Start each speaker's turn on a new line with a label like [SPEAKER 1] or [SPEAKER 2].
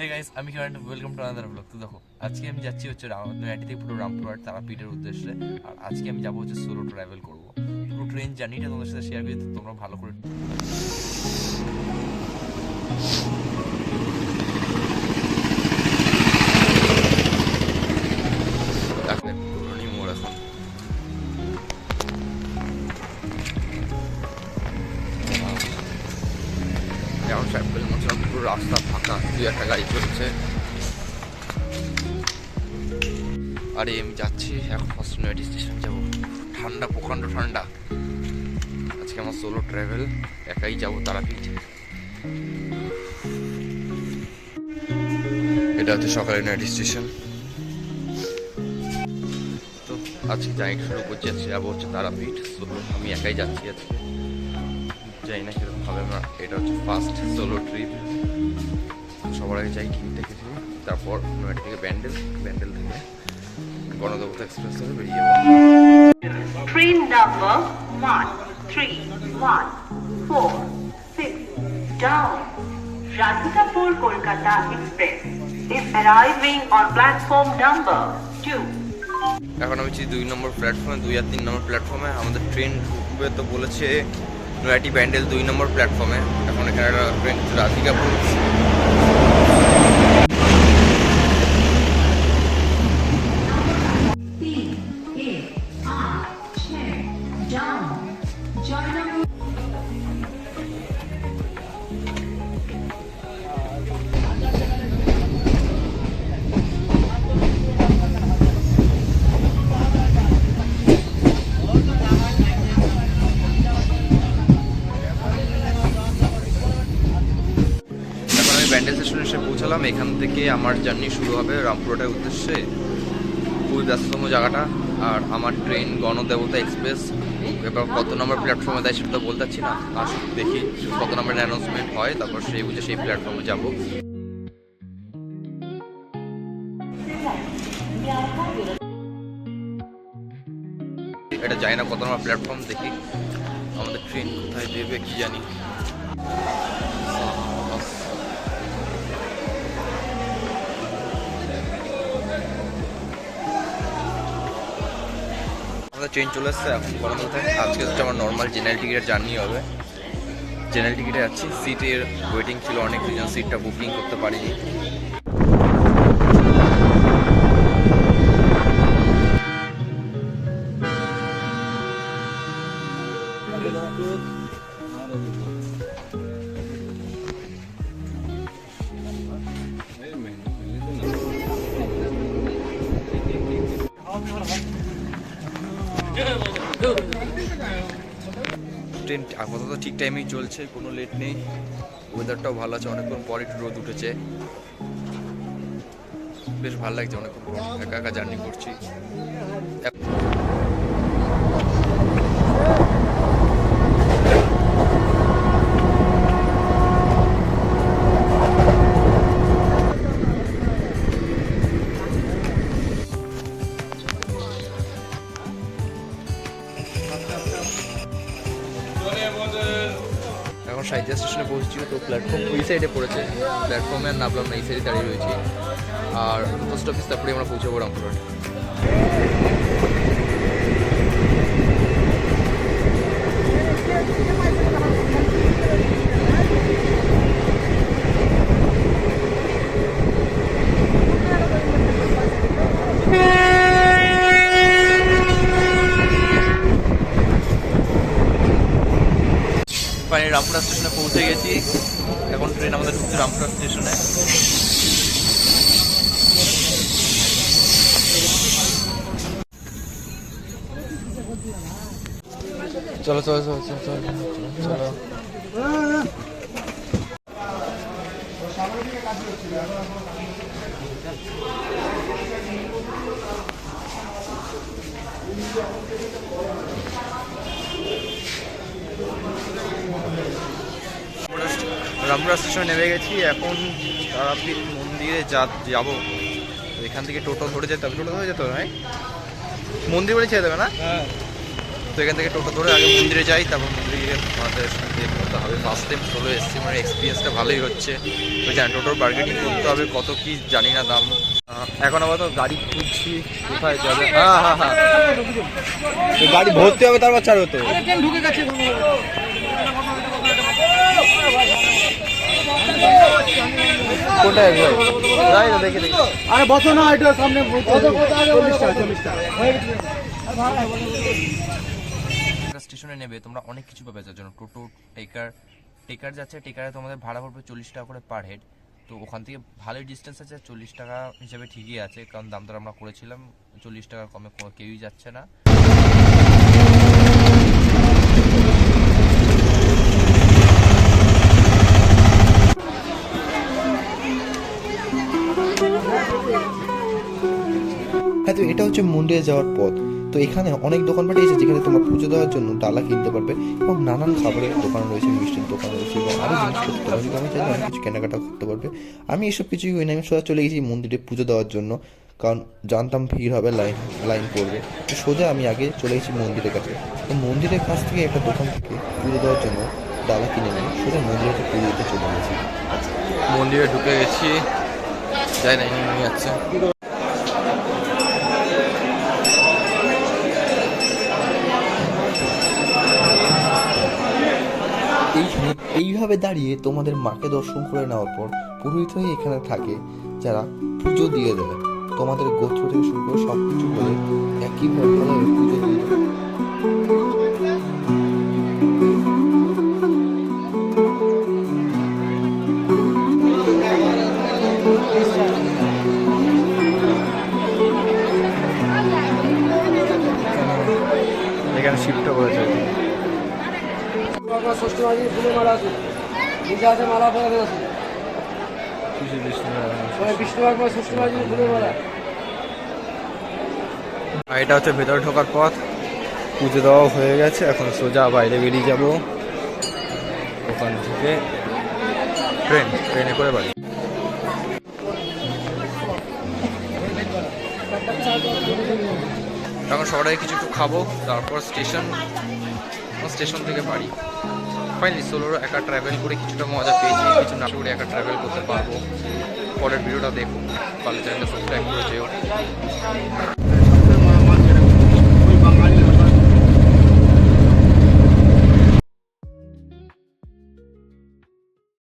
[SPEAKER 1] হে guys আমি Kiran welcome to another blog তো দেখো, আজকে আমি যাচ্ছি হচ্ছে নয়াটি থেকে পুরো রামপুরহাট তারাপীঠের উদ্দেশ্যে। আর আজকে আমি যাব হচ্ছে সোলো ট্রাভেল করব। পুরো ট্রেন জার্নিটা তোমাদের সাথে শেয়ার করি তোমরা ভালো করে পুরো রাস্তা ফাঁকা, দুই একটা গাড়ি চলছে। আরে, আমি যাচ্ছি, এখন নয়টি স্টেশন যাব। ঠান্ডা, প্রকাণ্ড ঠান্ডা। আজকে আমার সোলো ট্রাভেল একাই যাব তারাপীঠ। এটা হচ্ছে সকালে নয়টি স্টেশন তো, আজকে যাই শুরু করছি আজকে যাব হচ্ছে তারাপীঠ। সোলো আমি একাই যাচ্ছি আজকে। যাই না কীরকম হবে না এটা হচ্ছে ফার্স্ট সোলো ট্রিপ সবার আগে যাই কিনতে গেছি তারপর নয়টা থেকে ব্যান্ডেল ব্যান্ডেল থেকে গণদেবতা এক্সপ্রেস ধরে বেরিয়ে যাব।
[SPEAKER 2] Six down Radhikapur Kolkata Express. Is arriving on platform number two.
[SPEAKER 1] এখন আমি দুই নম্বর প্ল্যাটফর্মে দুই আর তিন নম্বর প্ল্যাটফর্মে আমাদের ট্রেন ঢুকবে তো বলেছে নয়াটি ব্যান্ডেল দুই নম্বর প্ল্যাটফর্মে। এখন এখানে একটা ট্রেন স্টেশনে এসে পৌঁছালাম। এখান থেকে আমার জার্নি শুরু হবে রামপুরহাটের উদ্দেশ্যে। খুবই ব্যস্ততম জায়গাটা। আর আমার ট্রেন গণদেবতা এক্সপ্রেস এবার কত নম্বর প্ল্যাটফর্মে দেয় সেটা তো বলতে পারছি না। আসুন দেখি কত নম্বর অ্যানাউন্সমেন্ট হয়, তারপর সেই বুঝে সেই প্ল্যাটফর্মে যাব। এটা জানি না কত নম্বর প্ল্যাটফর্ম দেখি। আমাদের ট্রেন কোথায় দেবে, কি জানি। ট্রেন চলে এসছে, এখন কলকাতায় আজকে হচ্ছে আমার নর্মাল জেনারেল টিকিটের জার্নি হবে। জেনারেল টিকিটে যাচ্ছি। সিটের ওয়েটিং ছিল অনেক, দুজন সিটটা বুকিং করতে পারিনি। ট্রেন আপাতত ঠিক টাইমেই চলছে, কোনো লেট নেই। ওয়েদারটাও ভালো আছে, অনেকক্ষণ পরে একটু রোদ উঠেছে। বেশ ভালো লাগছে অনেকক্ষণ একা একা জার্নি করছি। এখন সাহিত্য স্টেশনে পৌঁছেছি, তো প্ল্যাটফর্ম ওই সাইডে পড়েছে। প্ল্যাটফর্মে নামলাম না, এই সাইডে দাঁড়িয়ে রয়েছি। আর পোস্ট অফিস তারপরে আমরা পৌঁছাবো রামপুরহাট। রামপুরা স্টেশনে পৌঁছে গেছি। এখন ট্রেন আমাদের ঢুকছে রামপুরা স্টেশনে। চলো চলো চলো চলো চলো চলো। রামপুরা স্টেশনে নেমে গেছি এখন তারাপীঠ মন্দিরে যা যাব। এখান থেকে টোটো ধরে যেতে হবে। টোটো ধরে যেতে হবে ভাই মন্দির বাড়ি ছেড়ে দেবে না? তো এখান থেকে টোটো ধরে আগে মন্দিরে যাই তারপর মন্দিরে গিয়ে আমাদের সাথে করতে হবে। ফার্স্ট টাইম সোলো এসেছি মানে এক্সপিরিয়েন্সটা ভালোই হচ্ছে। তো জানি টোটোর বার্গেনিং করতে হবে কত কি জানি না দাম। এখন আপাতত গাড়ি খুঁজছি কোথায় যাবে? হ্যাঁ হ্যাঁ হ্যাঁ। গাড়ি ভর্তি হবে তারপর ছাড়বে তো? কোনটায় ভাই? যাই না দেখে দেখি।
[SPEAKER 3] আরে বসো না এটা সামনে
[SPEAKER 1] স্টেশনে নেবে তোমরা অনেক কিছু পাবে যার জন্য। টোটো টেকার টেকার যাচ্ছে টেকারে তোমাদের ভাড়া পড়বে চল্লিশ টাকা করে পার হেড তো ওখান থেকে ভালোই ডিস্টেন্স আছে চল্লিশ টাকা হিসেবে ঠিকই আছে কারণ দাম দর আমরা করেছিলাম চল্লিশ টাকার কমে কেউই যাচ্ছে না।
[SPEAKER 4] হ্যাঁ তো এটা হচ্ছে মন্দিরে যাওয়ার পথ। তো এখানে অনেক দোকানপাট এসেছে যেখানে তোমরা পুজো দেওয়ার জন্য ডালা কিনতে পারবে এবং নানান খাবারের দোকান রয়েছে, মিষ্টির দোকান রয়েছে এবং আরও জিনিসপত্র আমি চাইলে অনেক কিছু কেনাকাটা করতে পারবে। আমি এসব কিছুই করি না, আমি সোজা চলে গেছি মন্দিরে পুজো দেওয়ার জন্য। কারণ জানতাম ভিড় হবে, লাইন লাইন পড়বে। তো সোজা আমি আগে চলে গেছি মন্দিরের কাছে। তো মন্দিরের কাছ থেকে একটা দোকান থেকে পুজো দেওয়ার জন্য ডালা কিনে নিয়ে সোজা মন্দিরে পুজো দিতে চলে গেছি।
[SPEAKER 1] মন্দিরে ঢুকে গেছি। যাই না নিয়ে যাচ্ছে
[SPEAKER 4] এইভাবে দাঁড়িয়ে তোমাদের মাকে দর্শন করে নেওয়ার পর পুরোহিত হয়ে এখানে থাকে যারা পুজো দিয়ে দেয় তোমাদের গোত্র থেকে শুরু করে সব কিছু বলে একইভাবে পুজো দিয়ে দেয়
[SPEAKER 3] ষষ্ঠী আছে। আছে মালা আছে
[SPEAKER 1] এটা হচ্ছে ভেতরে ঢোকার পথ। পুজো দেওয়া হয়ে গেছে, এখন সোজা বাইরে বেরিয়ে যাব। ওখান থেকে ট্রেন, ট্রেনে করে বাড়ি। এখন শহরে কিছু একটু খাব, তারপর স্টেশন স্টেশন থেকে বাড়ি। ফাইনালি সোলোর একা ট্রাভেল করে কিছুটা মজা পেয়েছি, কিছু না করে একা ট্রাভেল করতে পারব। পরের ভিডিওটা দেখুন তাহলে চ্যানেলটা সাবস্ক্রাইব করে যেও।